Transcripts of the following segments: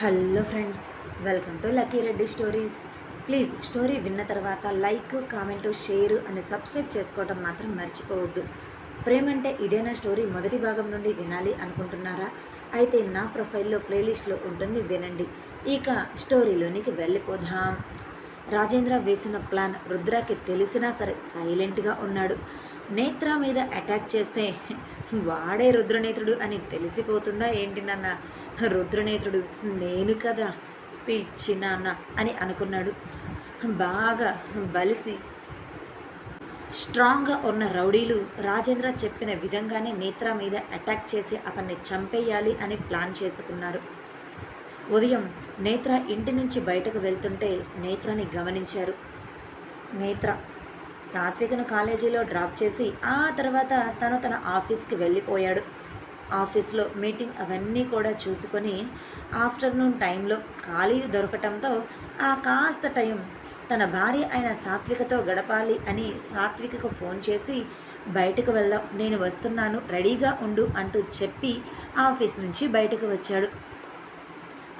Hello friends welcome to Lucky Reddy stories. Please story విన్న తర్వాత like comment share అని subscribe చేసుకోవడం మాత్రం మర్చిపోవద్దు. ప్రేమ అంటే ఇదేనా స్టోరీ మొదటి భాగం నుండి వినాలి అనుకుంటున్నారా? అయితే నా ప్రొఫైల్లో ప్లేలిస్ట్లో ఉంటుంది వినండి. ఇక స్టోరీలోనికి వెళ్ళిపోదాం. రాజేంద్ర వేసిన ప్లాన్ రుద్రకి తెలిసినా సరే సైలెంట్గా ఉన్నాడు. నేత్ర మీద అటాక్ చేస్తే వాడే రుద్రనేత్రుడు అని తెలిసిపోతుందా ఏంటి నాన్న? రుద్రనేత్రుడు నేను కదా పిచ్చి నాన్న అని అనుకున్నాడు. బాగా బలిసి స్ట్రాంగ్గా ఉన్న రౌడీలు రాజేంద్ర చెప్పిన విధంగానే నేత్ర మీద అటాక్ చేసి అతన్ని చంపేయాలి అని ప్లాన్ చేసుకున్నారు. ఉదయం నేత్ర ఇంటి నుంచి బయటకు వెళ్తుంటే నేత్రని గమనించారు. నేత్ర సాత్వికను కాలేజీలో డ్రాప్ చేసి ఆ తర్వాత తను తన ఆఫీస్కి వెళ్ళిపోయాడు. ఆఫీస్లో మీటింగ్ అవన్నీ కూడా చూసుకొని ఆఫ్టర్నూన్ టైంలో ఖాళీ దొరకటంతో ఆ కాస్త టైం తన భార్య అయిన సాత్వికతో గడపాలి అని సాత్వికకు ఫోన్ చేసి బయటకు వెళ్దాం నేను వస్తున్నాను రెడీగా ఉండు అంటూ చెప్పి ఆఫీస్ నుంచి బయటకు వచ్చాడు.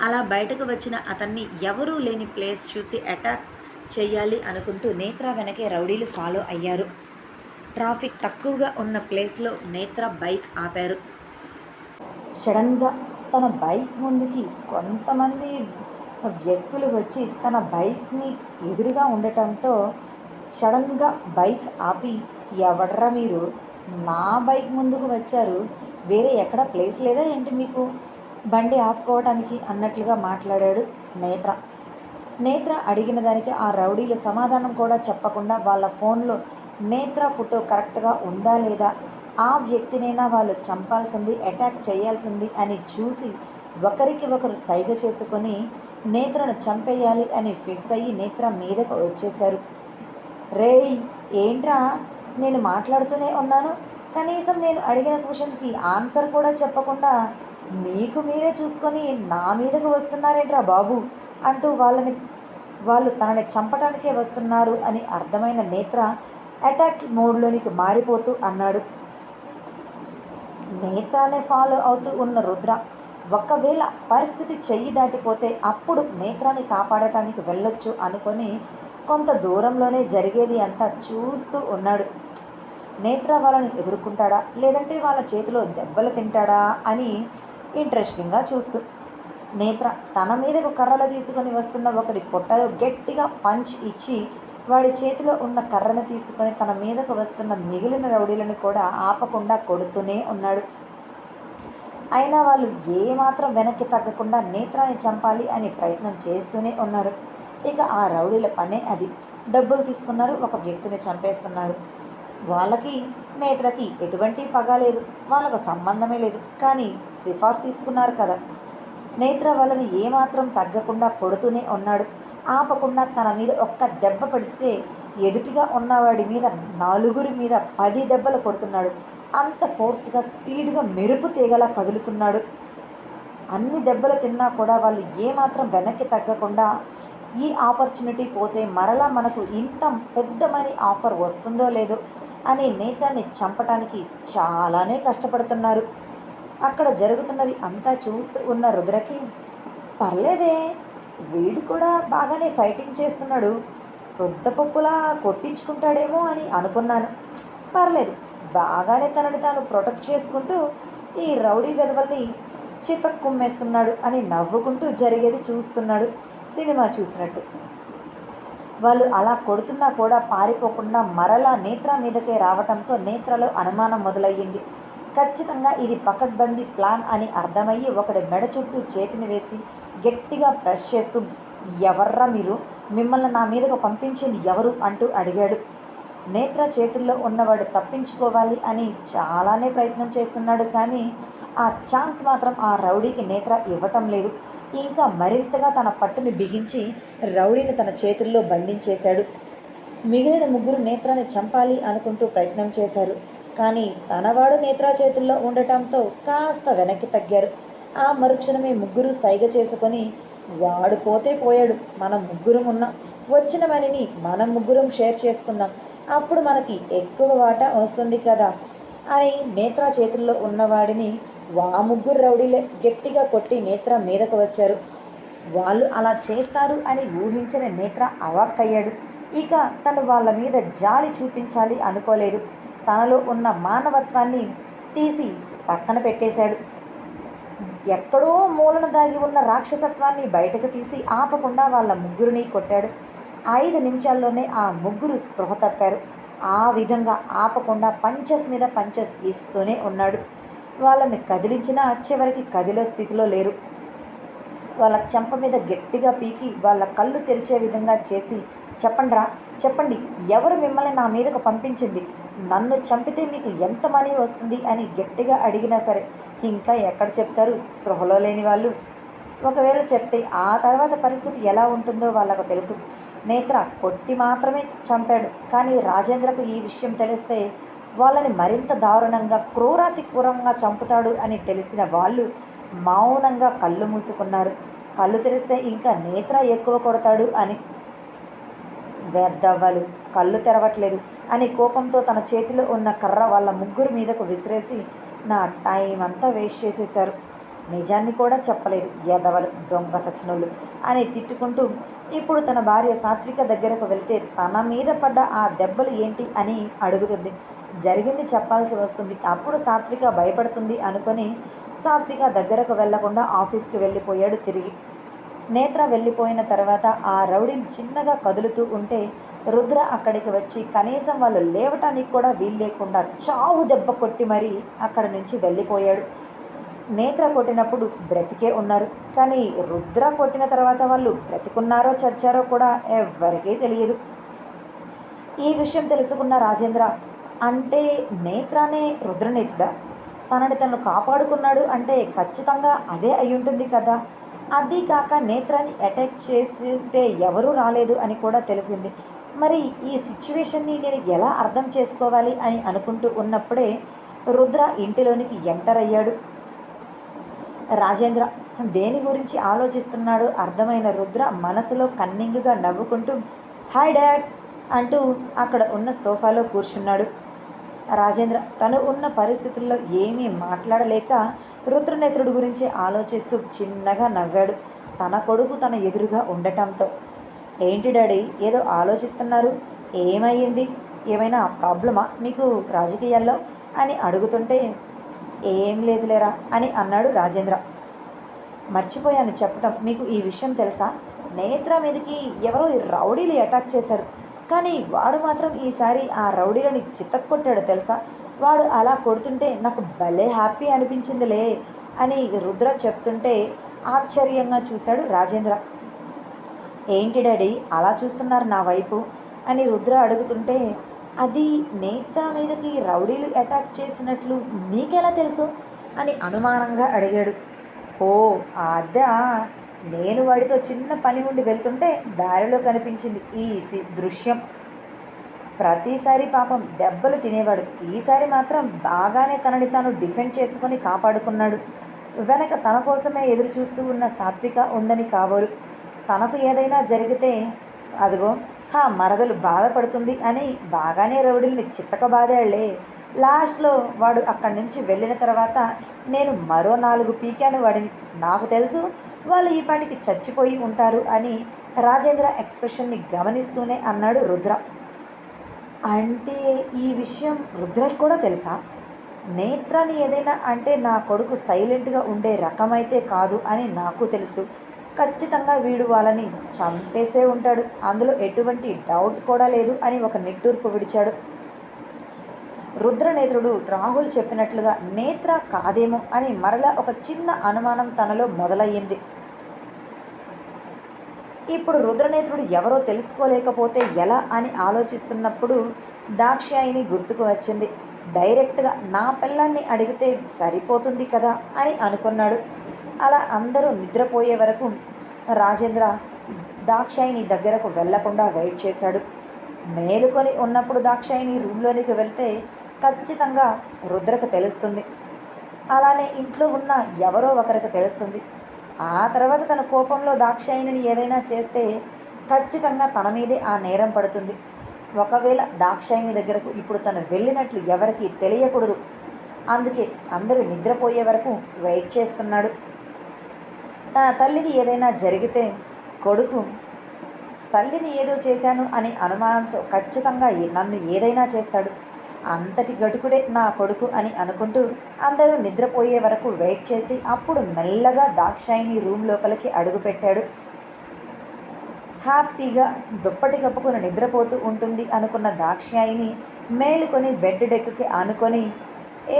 అలా బయటకు వచ్చిన అతన్ని ఎవరూ లేని ప్లేస్ చూసి అటాక్ చేయాలి అనుకుంటూ నేత్ర వెనకే రౌడీలు ఫాలో అయ్యారు. ట్రాఫిక్ తక్కువగా ఉన్న ప్లేస్లో నేత్ర బైక్ ఆపారు. సడన్గా తన బైక్ ముందుకి కొంతమంది వ్యక్తులు వచ్చి తన బైక్ని ఎదురుగా ఉండటంతో సడన్గా బైక్ ఆపి ఎవడ్రా మీరు? నా బైక్ ముందుకు వచ్చారు. వేరే ఎక్కడ ప్లేస్ లేదా ఏంటి మీకు? బండి ఆపుకోవడానికి అన్నట్లుగా మాట్లాడాడు నేత్ర. నేత్ర అడిగిన దానికి ఆ రౌడీలు సమాధానం కూడా చెప్పకుండా వాళ్ళ ఫోన్లో నేత్ర ఫోటో కరెక్ట్గా ఉందా లేదా? ఆ వ్యక్తినైనా వాళ్ళు చంపాల్సింది అటాక్ చేయాల్సింది అని చూసి ఒకరికి ఒకరు సైగ చేసుకొని నేత్రను చంపేయాలి అని ఫిక్స్ అయ్యి నేత్ర మీదకు వచ్చేశారు. రేయ్ ఏంట్రా? నేను మాట్లాడుతూనే ఉన్నాను. కనీసం నేను అడిగిన క్వశ్చన్కి ఆన్సర్ కూడా చెప్పకుండా మీకు మీరే చూసుకొని నా మీదకు వస్తున్నారేంట్రా బాబు? అంటూ వాళ్ళని వాళ్ళు తనని చంపటానికే వస్తున్నారు అని అర్థమైన నేత్ర అటాక్ మోడ్లోనికి మారిపోతూ అన్నాడు. నేత్రానే ఫాలో అవుతూ ఉన్న రుద్ర ఒకవేళ పరిస్థితి చెయ్యి దాటిపోతే అప్పుడు నేత్రాన్ని కాపాడటానికి వెళ్ళొచ్చు అనుకొని కొంత దూరంలోనే జరిగేది అంతా చూస్తూ ఉన్నాడు. నేత్ర వాళ్ళని ఎదుర్కొంటాడా? లేదంటే వాళ్ళ చేతిలో దెబ్బలు తింటాడా? అని ఇంట్రెస్టింగ్గా చూస్తూ. నేత్ర తన మీదకు కర్రలు తీసుకొని వస్తున్న ఒకటి పొట్టలో గట్టిగా పంచ్ ఇచ్చి వాడి చేతిలో ఉన్న కర్రను తీసుకొని తన మీదకు వస్తున్న మిగిలిన రౌడీలను కూడా ఆపకుండా కొడుతూనే ఉన్నాడు. అయినా వాళ్ళు ఏమాత్రం వెనక్కి తగ్గకుండా నేత్రాన్ని చంపాలి అనే ప్రయత్నం చేస్తూనే ఉన్నారు. ఇక ఆ రౌడీల పనే అది. డబ్బులు తీసుకున్నారు ఒక వ్యక్తిని చంపేస్తున్నారు. వాళ్ళకి నేత్రకి ఎటువంటి పగ లేదు. వాళ్ళకు సంబంధమే లేదు. కానీ సిఫార్ తీసుకున్నారు కదా. నేత్ర వాళ్ళని ఏమాత్రం తగ్గకుండా కొడుతూనే ఉన్నాడు. ఆపకుండా తన మీద ఒక్క దెబ్బ పడితే ఎదుటిగా ఉన్నవాడి మీద నలుగురి మీద పది దెబ్బలు కొడుతున్నాడు. అంత ఫోర్స్గా స్పీడ్గా మెరుపు తీగలా కదులుతున్నాడు. అన్ని దెబ్బలు తిన్నా కూడా వాళ్ళు ఏమాత్రం వెనక్కి తగ్గకుండా ఈ ఆపర్చునిటీ పోతే మరలా మనకు ఇంత పెద్ద మనీ ఆఫర్ వస్తుందో లేదో అని నేత్రాన్ని చంపటానికి చాలానే కష్టపడుతున్నారు. అక్కడ జరుగుతున్నది అంతా చూస్తూ ఉన్న రుద్రకి పర్లేదే వీడు కూడా బాగానే ఫైటింగ్ చేస్తున్నాడు. సొద్దపప్పులా కొట్టించుకుంటాడేమో అని అనుకున్నాను. పర్లేదు బాగానే తనని తాను ప్రొటెక్ట్ చేసుకుంటూ ఈ రౌడీ వెధవల్ని చితక్కుమ్మేస్తున్నాడు అని నవ్వుకుంటూ జరిగేది చూస్తున్నాడు సినిమా చూసినట్టు. వాళ్ళు అలా కొడుతున్నా కూడా పారిపోకుండా మరలా నేత్ర మీదకే రావటంతో నేత్రలో అనుమానం మొదలయ్యింది. ఖచ్చితంగా ఇది పకడ్బందీ ప్లాన్ అని అర్థమయ్యి ఒకడి మెడ చుట్టూ చేతిని వేసి గట్టిగా ప్రెస్ చేస్తూ ఎవర్రా మీరు? మిమ్మల్ని నా మీదకు పంపించింది ఎవరు? అంటూ అడిగాడు. నేత్ర చేతుల్లో ఉన్నవాడు తప్పించుకోవాలి అని చాలానే ప్రయత్నం చేస్తున్నాడు కానీ ఆ ఛాన్స్ మాత్రం ఆ రౌడీకి నేత్ర ఇవ్వటం లేదు. ఇంకా మరింతగా తన పట్టుని బిగించి రౌడీని తన చేతుల్లో బంధించేశాడు. మిగిలిన ముగ్గురు నేత్రాన్ని చంపాలి అనుకుంటూ ప్రయత్నం చేశారు. కానీ తనవాడు నేత్రా చేతుల్లో ఉండటంతో కాస్త వెనక్కి తగ్గారు. ఆ మరుక్షణమే ముగ్గురు సైగ చేసుకొని వాడు పోతే పోయాడు. మనం ముగ్గురం ఉన్నాం. వచ్చిన పనిని మనం ముగ్గురం షేర్ చేసుకుందాం. అప్పుడు మనకి ఎక్కువ వాటా వస్తుంది కదా అని నేత్ర చేతుల్లో ఉన్నవాడిని వా ముగ్గురు రౌడీలే గట్టిగా కొట్టి నేత్ర మీదకు వచ్చారు. వాళ్ళు అలా చేస్తారు అని ఊహించిన నేత్ర అవాక్కయ్యాడు. ఇక తను వాళ్ళ మీద జాలి చూపించాలి అనుకోలేదు. తనలో ఉన్న మానవత్వాన్ని తీసి పక్కన పెట్టేశాడు. ఎక్కడో మూలన దాగి ఉన్న రాక్షసత్వాన్ని బయటకు తీసి ఆపకుండా వాళ్ళ ముగ్గురిని కొట్టాడు. ఐదు నిమిషాల్లోనే ఆ ముగ్గురు స్పృహ తప్పారు. ఆ విధంగా ఆపకుండా పంచెస్ మీద పంచెస్ ఇస్తూనే ఉన్నాడు. వాళ్ళని కదిలించినా చివరికి కదిలే స్థితిలో లేరు. వాళ్ళ చెంప మీద గట్టిగా పీకి వాళ్ళ కళ్ళు తెరిచే విధంగా చేసి చెప్పండిరా చెప్పండి ఎవరు మిమ్మల్ని నా మీదకు పంపించింది? నన్ను చంపితే మీకు ఎంత మనీ వస్తుంది అని గట్టిగా అడిగినా సరే ఇంకా ఎక్కడ చెప్తారు? స్పృహలో లేని వాళ్ళు. ఒకవేళ చెప్తే ఆ తర్వాత పరిస్థితి ఎలా ఉంటుందో వాళ్ళకు తెలుసు. నేత్ర కొట్టి మాత్రమే చంపాడు. కానీ రాజేంద్రకు ఈ విషయం తెలిస్తే వాళ్ళని మరింత దారుణంగా క్రూరాతి క్రూరంగా చంపుతాడు అని తెలిసిన వాళ్ళు మౌనంగా కళ్ళు మూసుకున్నారు. కళ్ళు తెరిస్తే ఇంకా నేత్ర ఎక్కువ కొడతాడు అని వేద్దవ్వలు కళ్ళు తెరవట్లేదు అని కోపంతో తన చేతిలో ఉన్న కర్ర వాళ్ళ ముగ్గురు మీదకు విసిరేసి నా టైం అంతా వేస్ట్ చేసేశారు. నిజాన్ని కూడా చెప్పలేదు ఎదవలు దొంగ సచినులు అని తిట్టుకుంటూ ఇప్పుడు తన భార్య సాత్విక దగ్గరకు వెళ్తే తన మీద పడ్డ ఆ దెబ్బలు ఏంటి అని అడుగుతుంది. జరిగింది చెప్పాల్సి వస్తుంది. అప్పుడు సాత్విక భయపడుతుంది అనుకొని సాత్విక దగ్గరకు వెళ్ళకుండా ఆఫీస్కి వెళ్ళిపోయాడు తిరిగి. నేత్ర వెళ్ళిపోయిన తర్వాత ఆ రౌడీలు చిన్నగా కదులుతూ ఉంటే రుద్ర అక్కడికి వచ్చి కనీసం వాళ్ళు లేవటానికి కూడా వీలు లేకుండా చావు దెబ్బ కొట్టి మరీ అక్కడ నుంచి వెళ్ళిపోయాడు. నేత్ర కొట్టినప్పుడు బ్రతికే ఉన్నారు. కానీ రుద్ర కొట్టిన తర్వాత వాళ్ళు బ్రతికున్నారో చచ్చారో కూడా ఎవ్వరికీ తెలియదు. ఈ విషయం తెలుసుకున్న రాజేంద్ర అంటే నేత్రానే రుద్రనేత్రుడా తనని తను కాపాడుకున్నాడు అంటే ఖచ్చితంగా అదే అయి ఉంటుంది కదా? అదీకాక నేత్రాన్ని అటాక్ చేస్తుంటే ఎవరూ రాలేదు అని కూడా తెలిసింది. మరి ఈ సిచ్యువేషన్ని నేను ఎలా అర్థం చేసుకోవాలి అని అనుకుంటూ ఉన్నప్పుడే రుద్ర ఇంటిలోనికి ఎంటర్ అయ్యాడు. రాజేంద్ర దేని గురించి ఆలోచిస్తున్నాడు అర్థమైన రుద్ర మనసులో కన్నింగ్గా నవ్వుకుంటూ హాయ్ డాడ్ అంటూ అక్కడ ఉన్న సోఫాలో కూర్చున్నాడు. రాజేంద్ర తను ఉన్న పరిస్థితుల్లో ఏమీ మాట్లాడలేక రుద్రనేత్రుడి గురించి ఆలోచిస్తూ చిన్నగా నవ్వాడు. తన కొడుకు తన ఎదురుగా ఉండటంతో ఏంటి డాడీ ఏదో ఆలోచిస్తున్నారు? ఏమయ్యింది ఏమైనా ప్రాబ్లమా మీకు రాజకీయాల్లో? అని అడుగుతుంటే ఏం లేదులేరా అని అన్నాడు రాజేంద్ర. మర్చిపోయాను చెప్పటం. మీకు ఈ విషయం తెలుసా? నేత్ర మీదకి ఎవరో ఈ రౌడీలు అటాక్ చేశారు. కానీ వాడు మాత్రం ఈసారి ఆ రౌడీలని చిత్తక్కొట్టాడు తెలుసా? వాడు అలా కొడుతుంటే నాకు భలే హ్యాపీ అనిపించిందిలే అని రుద్ర చెప్తుంటే ఆశ్చర్యంగా చూశాడు రాజేంద్ర. ఏంటి డాడీ అలా చూస్తున్నారు నా వైపు? అని రుద్ర అడుగుతుంటే అది నేత మీదకి రౌడీలు అటాక్ చేసినట్లు నీకెలా తెలుసు? అని అనుమానంగా అడిగాడు. ఓ అద్ద నేను వాడితో చిన్న పని ఉండి వెళ్తుంటే దారిలో కనిపించింది ఈ సి- దృశ్యం. ప్రతిసారి పాపం దెబ్బలు తినేవాడు. ఈసారి మాత్రం బాగానే తనని తాను డిఫెండ్ చేసుకొని కాపాడుకున్నాడు. వెనక తన కోసమే ఎదురు చూస్తూ ఉన్న సాత్విక ఉందని కాబోలు. తనకు ఏదైనా జరిగితే అదిగో హా మరదలు బాధపడుతుంది అని బాగానే రౌడీల్ని చిత్తకబాదాళ్ళే లాస్ట్లో వాడు అక్కడి నుంచి వెళ్ళిన తర్వాత నేను మరో నాలుగు పీకాను వాడిని. నాకు తెలుసు వాళ్ళు ఈ పాటికి చచ్చిపోయి ఉంటారు అని రాజేంద్ర ఎక్స్ప్రెషన్ని గమనిస్తూనే అన్నాడు రుద్ర. అంటే ఈ విషయం రుద్రకి కూడా తెలుసా? నేత్రాన్ని ఏదైనా అంటే నా కొడుకు సైలెంట్గా ఉండే రకమైతే కాదు అని నాకు తెలుసు. ఖచ్చితంగా వీడు వాళ్ళని చంపేసే ఉంటాడు. అందులో ఎటువంటి డౌట్ కూడా లేదు అని ఒక నిట్టూర్పు విడిచాడు. రుద్రనేత్రుడు రాహుల్ చెప్పినట్లుగా నేత్ర కాదేమో అని మరలా ఒక చిన్న అనుమానం తనలో మొదలయ్యింది. ఇప్పుడు రుద్రనేత్రుడు ఎవరో తెలుసుకోలేకపోతే ఎలా అని ఆలోచిస్తున్నప్పుడు దాక్షాయిని గుర్తుకు వచ్చింది. డైరెక్ట్గా నా పిల్లాన్ని అడిగితే సరిపోతుంది కదా అని అనుకున్నాడు. అలా అందరూ నిద్రపోయే వరకు రాజేంద్ర దాక్షాయిని దగ్గరకు వెళ్ళకుండా వెయిట్ చేశాడు. మేలుకొని ఉన్నప్పుడు దాక్షాయిని రూమ్లోనికి వెళ్తే ఖచ్చితంగా రుద్రకు తెలుస్తుంది. అలానే ఇంట్లో ఉన్న ఎవరో ఒకరికి తెలుస్తుంది. ఆ తర్వాత తన కోపంలో దాక్షాయిని ఏదైనా చేస్తే ఖచ్చితంగా తన మీదే ఆ నేరం పడుతుంది. ఒకవేళ దాక్షాయిని దగ్గరకు ఇప్పుడు తను వెళ్ళినట్లు ఎవరికి తెలియకూడదు. అందుకే అందరూ నిద్రపోయే వరకు వెయిట్ చేస్తున్నాడు. తన తల్లికి ఏదైనా జరిగితే కొడుకు తల్లిని ఏదో చేశాను అనే అనుమానంతో ఖచ్చితంగా నన్ను ఏదైనా చేస్తాడు. అంతటి గటుకుడే నా కొడుకు అని అనుకుంటూ అందరూ నిద్రపోయే వరకు వెయిట్ చేసి అప్పుడు మెల్లగా దాక్షాయిని రూమ్ లోపలికి అడుగుపెట్టాడు. హ్యాపీగా దుప్పటి కప్పుకొని నిద్రపోతూ ఉంటుంది అనుకున్న దాక్షాయిని మేలుకొని బెడ్ డెక్కుకి ఆనుకొని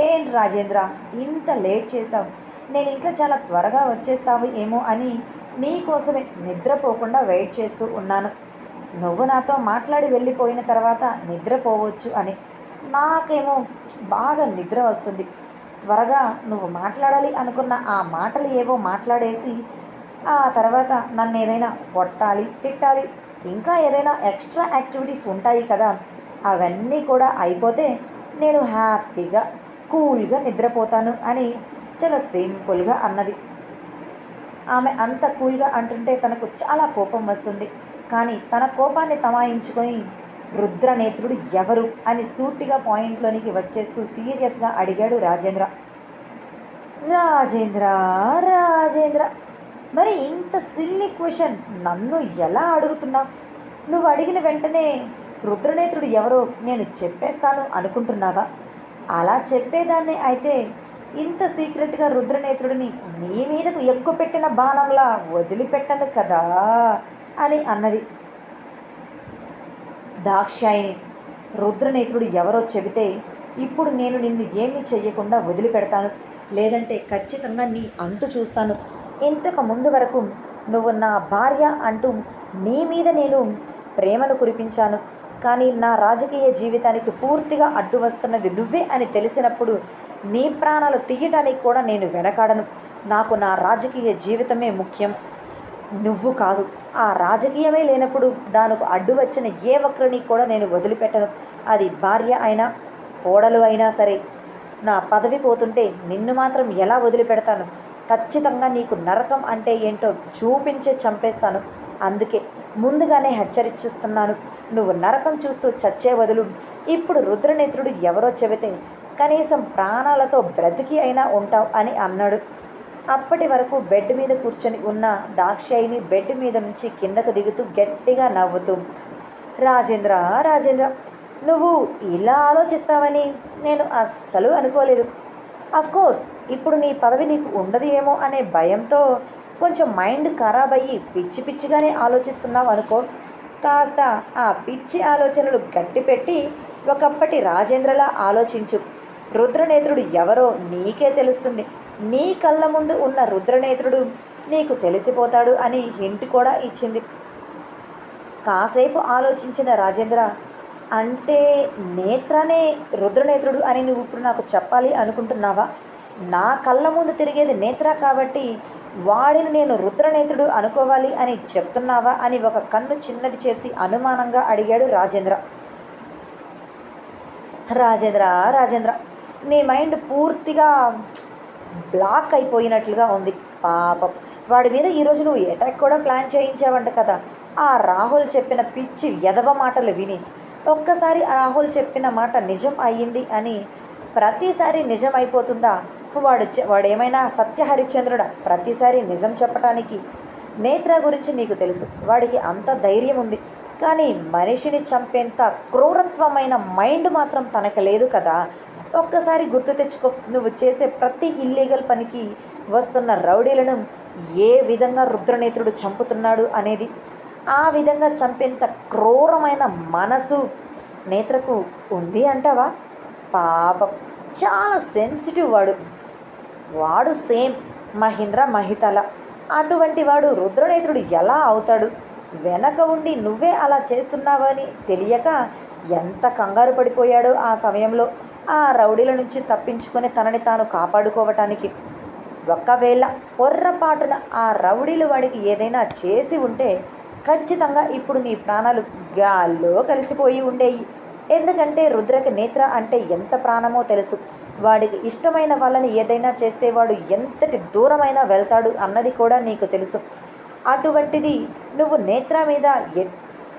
ఏం రాజేంద్ర ఇంత లేట్ చేశావు? నేను ఇంకా చాలా త్వరగా వచ్చేస్తావు ఏమో అని నీ కోసమే నిద్రపోకుండా వెయిట్ చేస్తూ ఉన్నాను. నువ్వు నాతో మాట్లాడి వెళ్ళిపోయిన తర్వాత నిద్రపోవచ్చు అని నాకేమో బాగా నిద్ర వస్తుంది. త్వరగా నువ్వు మాట్లాడాలి అనుకున్న ఆ మాటలు ఏవో మాట్లాడేసి ఆ తర్వాత నన్ను ఏదైనా కొట్టాలి తిట్టాలి ఇంకా ఏదైనా ఎక్స్ట్రా యాక్టివిటీస్ ఉంటాయి కదా అవన్నీ కూడా అయిపోతే నేను హ్యాపీగా కూల్గా నిద్రపోతాను అని చాలా సింపుల్గా అన్నది. ఆమె అంత కూల్గా అంటుంటే తనకు చాలా కోపం వస్తుంది. కానీ తన కోపాన్ని తమాయించుకొని రుద్రనేత్రుడు ఎవరు అని సూటిగా పాయింట్లోనికి వచ్చేస్తూ సీరియస్గా అడిగాడు రాజేంద్ర. రాజేంద్ర రాజేంద్ర మరి ఇంత సిల్లీ క్వశ్చన్ నన్ను ఎలా అడుగుతున్నావు? నువ్వు అడిగిన వెంటనే రుద్రనేత్రుడు ఎవరో నేను చెప్పేస్తాను అనుకుంటున్నావా? అలా చెప్పేదాన్ని అయితే ఇంత సీక్రెట్గా రుద్రనేత్రుడిని నీ మీదకు ఎక్కువ పెట్టిన బాణంలా వదిలిపెట్టను కదా అని అన్నది. దాక్షాయిని రుద్రనేత్రుడు ఎవరో చెబితే ఇప్పుడు నేను నిన్ను ఏమీ చెయ్యకుండా వదిలిపెడతాను. లేదంటే ఖచ్చితంగా నీ అంతు చూస్తాను. ఇంతకు ముందు వరకు నువ్వు నా భార్య అంటూ నీ మీద నేను ప్రేమను కురిపించాను. కానీ నా రాజకీయ జీవితానికి పూర్తిగా అడ్డు వస్తున్నది నువ్వే అని తెలిసినప్పుడు నీ ప్రాణాలు తీయటానికి కూడా నేను వెనకాడను. నాకు నా రాజకీయ జీవితమే ముఖ్యం. నువ్వు కాదు. ఆ రాజకీయమే లేనప్పుడు దానికి అడ్డు వచ్చిన ఏ ఒక్కరిని కూడా నేను వదిలిపెట్టను. అది భార్య అయినా కోడలు అయినా సరే. నా పదవి పోతుంటే నిన్ను మాత్రం ఎలా వదిలిపెడతాను? ఖచ్చితంగా నీకు నరకం అంటే ఏంటో చూపించే చంపేస్తాను. అందుకే ముందుగానే హెచ్చరిస్తున్నాను. నువ్వు నరకం చూస్తూ చచ్చే బదులు ఇప్పుడు రుద్రనేత్రుడు ఎవరో చెబితే కనీసం ప్రాణాలతో బ్రతికి అయినా ఉంటావు అని అన్నాడు. అప్పటి వరకు బెడ్ మీద కూర్చొని ఉన్న దాక్షాయిని బెడ్ మీద నుంచి కిందకు దిగుతూ గట్టిగా నవ్వుతూ రాజేంద్ర రాజేంద్ర నువ్వు ఇలా ఆలోచిస్తావని నేను అస్సలు అనుకోలేదు. కోర్స్ ఇప్పుడు నీ పదవి నీకు ఉండదు ఏమో అనే భయంతో కొంచెం మైండ్ ఖరాబ్ అయ్యి పిచ్చి పిచ్చిగానే ఆలోచిస్తున్నావు అనుకో. కాస్త ఆ పిచ్చి ఆలోచనలు గట్టిపెట్టి ఒకప్పటి రాజేంద్రలా ఆలోచించు. రుద్రనేత్రుడు ఎవరో నీకే తెలుస్తుంది. నీ కళ్ళ ముందు ఉన్న రుద్రనేత్రుడు నీకు తెలిసిపోతాడు అని హింట్ కూడా ఇచ్చింది. కాసేపు ఆలోచించిన రాజేంద్ర అంటే నేత్రనే రుద్రనేత్రుడు అని నువ్వు ఇప్పుడు నాకు చెప్పాలి అనుకుంటున్నావా? నా కళ్ళ ముందు తిరిగేది నేత్ర కాబట్టి వాడిని నేను రుద్రనేత్రుడు అనుకోవాలి అని చెప్తున్నావా అని ఒక కన్ను చిన్నది చేసి అనుమానంగా అడిగాడు రాజేంద్ర. రాజేంద్ర రాజేంద్ర నీ మైండ్ పూర్తిగా బ్లాక్ అయిపోయినట్లుగా ఉంది. పాపం. వాడి మీద ఈరోజు నువ్వు అటాక్ కూడా ప్లాన్ చేయించావంట కదా. ఆ రాహుల్ చెప్పిన పిచ్చి ఎదవ మాటలు విని ఒక్కసారి ఆ రాహుల్ చెప్పిన మాట నిజం అయ్యింది అని ప్రతిసారి నిజం అయిపోతుందా? వాడు వాడేమైనా సత్య హరిశ్చంద్రుడా? ప్రతిసారి నిజం చెప్పటానికి నేత్ర గురించి నీకు తెలుసు. వాడికి అంత ధైర్యం ఉంది. కానీ మనిషిని చంపేంత క్రూరత్వమైన మైండ్ మాత్రం తనకు లేదు కదా. ఒక్కసారి గుర్తు తెచ్చుకో నువ్వు చేసే ప్రతి ఇల్లీగల్ పనికి వస్తున్న రౌడీలను ఏ విధంగా రుద్రనేత్రుడు చంపుతున్నాడు అనేది ఆ విధంగా చంపేంత క్రూరమైన మనసు నేత్రకు ఉంది అంటావా? పాపం. చాలా సెన్సిటివ్ వాడు. వాడు సేమ్ మహీంద్ర మహితల. అటువంటి వాడు రుద్రనేత్రుడు ఎలా అవుతాడు? వెనక ఉండి నువ్వే అలా చేస్తున్నావని తెలియక ఎంత కంగారు పడిపోయాడో ఆ సమయంలో? ఆ రౌడీల నుంచి తప్పించుకొని తనని తాను కాపాడుకోవటానికి. ఒకవేళ పొర్రపాటున ఆ రౌడీలు వాడికి ఏదైనా చేసి ఉంటే ఖచ్చితంగా ఇప్పుడు నీ ప్రాణాలు గాల్లో కలిసిపోయి ఉండేవి ఎందుకంటే రుద్రకి నేత్ర అంటే ఎంత ప్రాణమో తెలుసు. వాడికి ఇష్టమైన వాళ్ళని ఏదైనా చేస్తే వాడు ఎంతటి దూరమైనా వెళ్తాడు అన్నది కూడా నీకు తెలుసు. అటువంటిది నువ్వు నేత్ర మీద ఎ-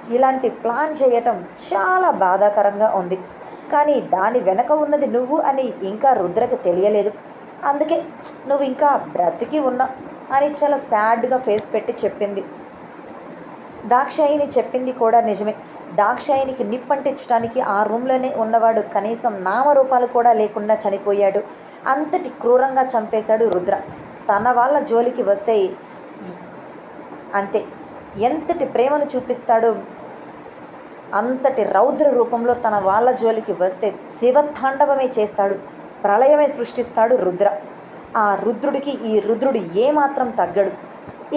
ఇలాంటి ప్లాన్ చేయటం చాలా బాధాకరంగా ఉంది. కానీ దాని వెనక ఉన్నది నువ్వు అని ఇంకా రుద్రకి తెలియలేదు. అందుకే నువ్వు ఇంకా బ్రతికి ఉన్నా అని చాలా సాడ్గా ఫేస్ పెట్టి చెప్పింది. దాక్షాయిని చెప్పింది కూడా నిజమే. దాక్షాయినికి నిప్పంటించడానికి ఆ రూమ్లోనే ఉన్నవాడు కనీసం నామరూపాలు కూడా లేకుండా చనిపోయాడు. అంతటి క్రూరంగా చంపేశాడు రుద్ర. తన వాళ్ళ జోలికి వస్తే అంతే. ఎంతటి ప్రేమను చూపిస్తాడో అంతటి రౌద్ర రూపంలో తన వాళ్ళ జోలికి వస్తే శివతాండవమే చేస్తాడు ప్రళయమే సృష్టిస్తాడు రుద్ర. ఆ రుద్రుడికి ఈ రుద్రుడు ఏమాత్రం తగ్గడు.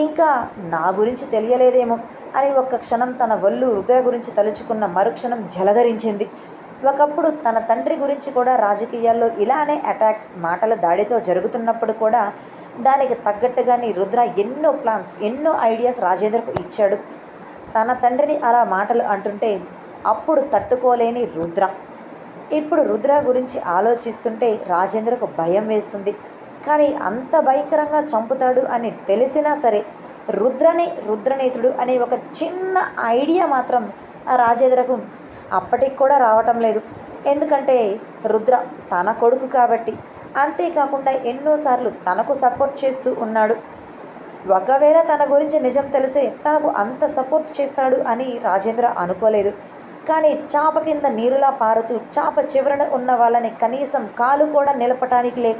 ఇంకా నా గురించి తెలియలేదేమో అని ఒక్క క్షణం తన వల్లు రుద్ర గురించి తలుచుకున్న మరుక్షణం జలధరించింది. ఒకప్పుడు తన తండ్రి గురించి కూడా రాజకీయాల్లో ఇలానే అటాక్స్ మాటల దాడితో జరుగుతున్నప్పుడు కూడా దానికి తగ్గట్టుగానే రుద్ర ఎన్నో ప్లాన్స్ ఎన్నో ఐడియాస్ రాజేంద్రకు ఇచ్చాడు. తన తండ్రిని అలా మాటలు అంటుంటే అప్పుడు తట్టుకోలేని రుద్ర. ఇప్పుడు రుద్ర గురించి ఆలోచిస్తుంటే రాజేంద్రకు భయం వేస్తుంది. కానీ అంత భయంకరంగా చంపుతాడు అని తెలిసినా సరే రుద్రని రుద్రనేతుడు అనే ఒక చిన్న ఐడియా మాత్రం ఆ రాజేంద్రకు అప్పటికి కూడా రావటం లేదు. ఎందుకంటే రుద్ర తన కొడుకు కాబట్టి అంతేకాకుండా ఎన్నోసార్లు తనకు సపోర్ట్ చేస్తూ ఉన్నాడు. ఒకవేళ తన గురించి నిజం తెలిసే తనకు అంత సపోర్ట్ చేస్తాడు అని రాజేంద్ర అనుకోలేదు. కానీ చాప కింద నీరులా పారుతూ చాప చివరన ఉన్న వాళ్ళని కనీసం కాలు కూడా నిలపటానికి లే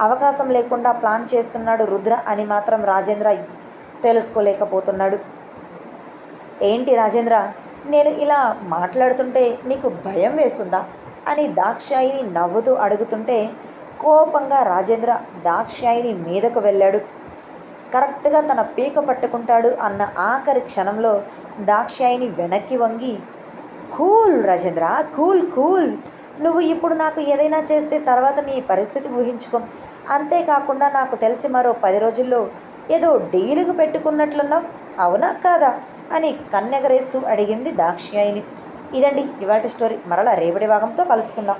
అవకాశం లేకుండా ప్లాన్ చేస్తున్నాడు రుద్ర అని మాత్రం రాజేంద్ర తెలుసుకోలేకపోతున్నాడు. ఏంటి రాజేంద్ర నేను ఇలా మాట్లాడుతుంటే నీకు భయం వేస్తుందా? అని దాక్షాయిని నవ్వుతూ అడుగుతుంటే కోపంగా రాజేంద్ర దాక్షాయిని మీదకు వెళ్ళాడు. కరెక్ట్గా తన పీక పట్టుకుంటాడు అన్న ఆఖరి క్షణంలో దాక్షాయిని వెనక్కి వంగి కూల్ రాజేంద్ర కూల్ కూల్. నువ్వు ఇప్పుడు నాకు ఏదైనా చేస్తే తర్వాత నీ పరిస్థితి ఊహించుకో. అంతేకాకుండా నాకు తెలిసి మరో పది రోజుల్లో ఏదో డీలుగు పెట్టుకున్నట్లున్నావు. అవునా కాదా? అని కన్నెగరేస్తూ అడిగింది దాక్షాయిని. ఇదండి ఇవాటి స్టోరీ. మరలా రేపటి భాగంతో కలుసుకుందాం.